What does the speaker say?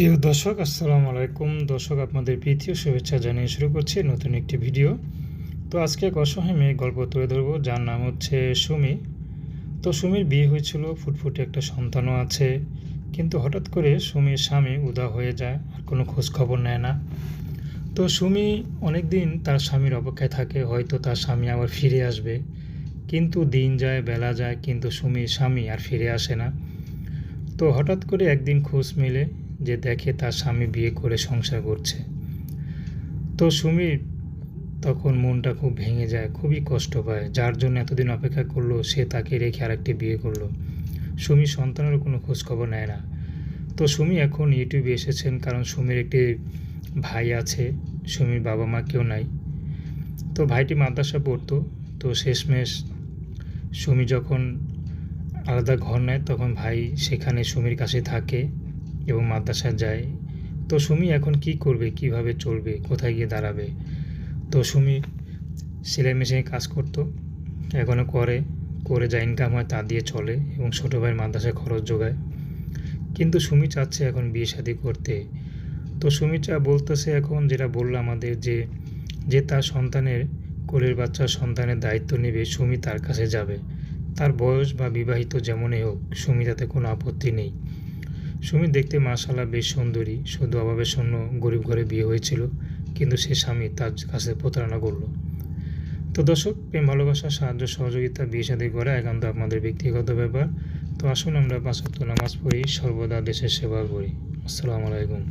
প্রিয় দর্শক, আসসালামু আলাইকুম। দর্শক, আপনাদের প্রীতীয় শুভেচ্ছা জানিয়ে শুরু করছি নতুন একটি ভিডিও। তো আজকে এক অসহায় মেয়ে গল্প তুলে ধরবো, যার নাম হচ্ছে সুমি। তো সুমির বিয়ে হয়েছিল, ফুটফুটে একটা সন্তানও আছে। কিন্তু হঠাৎ করে সুমির স্বামী উদা হয়ে যায়, আর কোনো খোঁজ খবর নেয় না। তো সুমি অনেক দিন তার স্বামীর অপেক্ষায় থাকে, হয়তো তার স্বামী আবার ফিরে আসবে। কিন্তু দিন যায়, বেলা যায়, কিন্তু সুমির স্বামী আর ফিরে আসে না। তো হঠাৎ করে একদিন খোঁজ মেলে যে দেখে তার স্বামী বিয়ে করে সংসার করছে। তো সুমির তখন মনটা খুব ভেঙে যায়, খুবই কষ্ট পায়। যার জন্য এতদিন অপেক্ষা করল, সে তাকে রেখে আরেকটি বিয়ে করল। সুমি সন্তানেরও কোনো খোঁজখবর নেয় না। তো সুমি এখন ইউটিউবে এসেছেন, কারণ সুমির একটি ভাই আছে, সুমির বাবা মা কেউ নাই। তো ভাইটি মাদ্রাসা পড়তো, তো শেষমেশ সুমি যখন আলাদা ঘর নেয়, তখন ভাই সেখানে সুমির কাছে থাকে। এবং মাদ্রাসা যায়। তো সুমি এখন কি করবে? কীভাবে চলবে? কোথায় গিয়ে দাঁড়াবে? তো সুমি সেলাই মেশিনে কাজ করতো এখনও করে। করে যা ইনকাম হয় তা দিয়ে চলে এবং ছোটো ভাইয়ের মাদ্রাসায় খরচ যোগায়। কিন্তু সুমি চাচ্ছে এখন বিয়ে শাদি করতে। তো সুমি চা বলতেছে এখন, যেটা বলল আমাদের যে যে তার সন্তানের, কোলের বাচ্চার সন্তানের দায়িত্ব নেবে, সুমি তার কাছে যাবে। তার বয়স বা বিবাহিত যেমনই হোক, সুমি তাতে কোনো আপত্তি নেই। সুমি দেখতে মাশাল্লাহ বেশ সুন্দরী। শুধু অভাবের শূন্য গরিব ঘরে বিয়ে হয়েছিল, কিন্তু সে স্বামী তার কাছে প্রতারণা করল। তো দর্শক, প্রেম, ভালোবাসা, সাহায্য, সহযোগিতা, বিয়ে সাদী করা একান্ত আপনাদের ব্যক্তিগত ব্যাপার। তো আসুন আমরা পাঁচ ওয়াক্ত নামাজ পড়ি, সর্বদা দেশের সেবা করি। আসসালামু আলাইকুম।